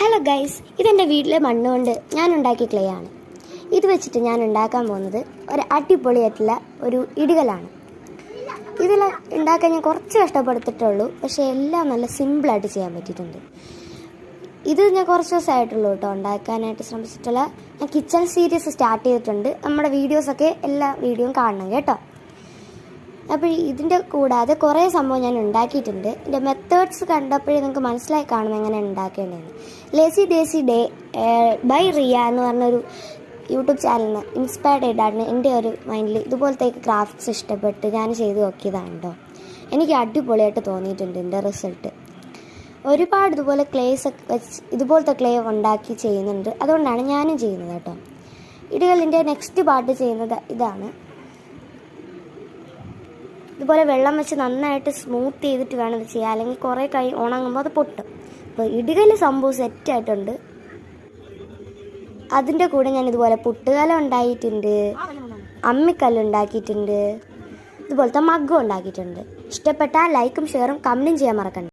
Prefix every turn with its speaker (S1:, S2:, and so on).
S1: Hello guys ഇതെന്റെ വീട്ടിലെ മണ്ണ് കൊണ്ട് ഞാൻ ഉണ്ടാക്കിയ ക്ലേ ആണ് ഇത് വെച്ചിട്ട് ഞാൻ ഉണ്ടാക്കാൻ പോകുന്നത് ഒരു അടിപൊളിയായിട്ടുള്ള ഒരു ഇടികലാണ്. ഇതിൽ ഉണ്ടാക്കാൻ ഞാൻ കുറച്ച് കഷ്ടപ്പെടുത്തിട്ടുള്ളൂ പക്ഷേ എല്ലാം നല്ല സിമ്പിളായിട്ട് ചെയ്യാൻ പറ്റിയിട്ടുണ്ട്. ഇത് ഞാൻ കുറച്ച് ദിവസമായിട്ടുള്ളൂ കേട്ടോ ഉണ്ടാക്കാനായിട്ട് ശ്രമിച്ചിട്ടുള്ള. ഞാൻ കിച്ചൺ സീരീസ് സ്റ്റാർട്ട് ചെയ്തിട്ടുണ്ട്. നമ്മുടെ വീഡിയോസൊക്കെ എല്ലാ വീഡിയോയും കാണണം കേട്ടോ. അപ്പോൾ ഇതിന്റെ കൂടാതെ കുറേ സംഭവം ഞാൻ ഉണ്ടാക്കിയിട്ടുണ്ട്. ഇതിന്റെ മെത്തേഡ്സ് കണ്ടപ്പോഴേ നിങ്ങൾക്ക് മനസ്സിലായി കാണും എങ്ങനെ ഉണ്ടാക്കേണ്ടതെന്ന്. Lazy desi day by Riya എന്ന് പറഞ്ഞൊരു യൂട്യൂബ് ചാനലിന് ഇൻസ്പയർഡ് ചെയ്താണ് എന്റെ ഒരു മൈൻഡിൽ ഇതുപോലത്തെ ക്രാഫ്റ്റ്സ് ഇഷ്ടപ്പെട്ട് ഞാൻ ചെയ്ത് നോക്കിയതാണ് കേട്ടോ എനിക്ക് അടിപൊളിയായിട്ട് തോന്നിയിട്ടുണ്ട് എന്റെ റിസൾട്ട് ഒരുപാട് ഇതുപോലെ ക്ലേസ് ഒക്കെ വെച്ച് ഇതുപോലത്തെ ക്ലേ ഉണ്ടാക്കി ചെയ്യുന്നുണ്ട്. അതുകൊണ്ടാണ് ഞാനും ചെയ്യുന്നത് കേട്ടോ ഇടികളിന്റെ നെക്സ്റ്റ് പാർട്ട് ചെയ്യുന്നത് ഇതാണ്. ഇതുപോലെ വെള്ളം വെച്ച് നന്നായിട്ട് സ്മൂത്ത് ചെയ്തിട്ട് വേണം ഇത് ചെയ്യാൻ. അല്ലെങ്കിൽ കുറേ കൈ ഉണങ്ങുമ്പോൾ അത് പൊട്ടും. അപ്പോൾ ഇടുകയിൽ സംഭവം സെറ്റായിട്ടുണ്ട് അതിന്റെ കൂടെ ഞാൻ ഇതുപോലെ പുട്ടുകല ഉണ്ടായിട്ടുണ്ട്. അമ്മിക്കല്ല് ഉണ്ടാക്കിയിട്ടുണ്ട്. ഇതുപോലത്തെ മഗ്ഗും ഉണ്ടാക്കിയിട്ടുണ്ട്. ഇഷ്ടപ്പെട്ടാൽ ലൈക്കും ഷെയറും കമന്റും ചെയ്യാൻ മറക്കണ്ട.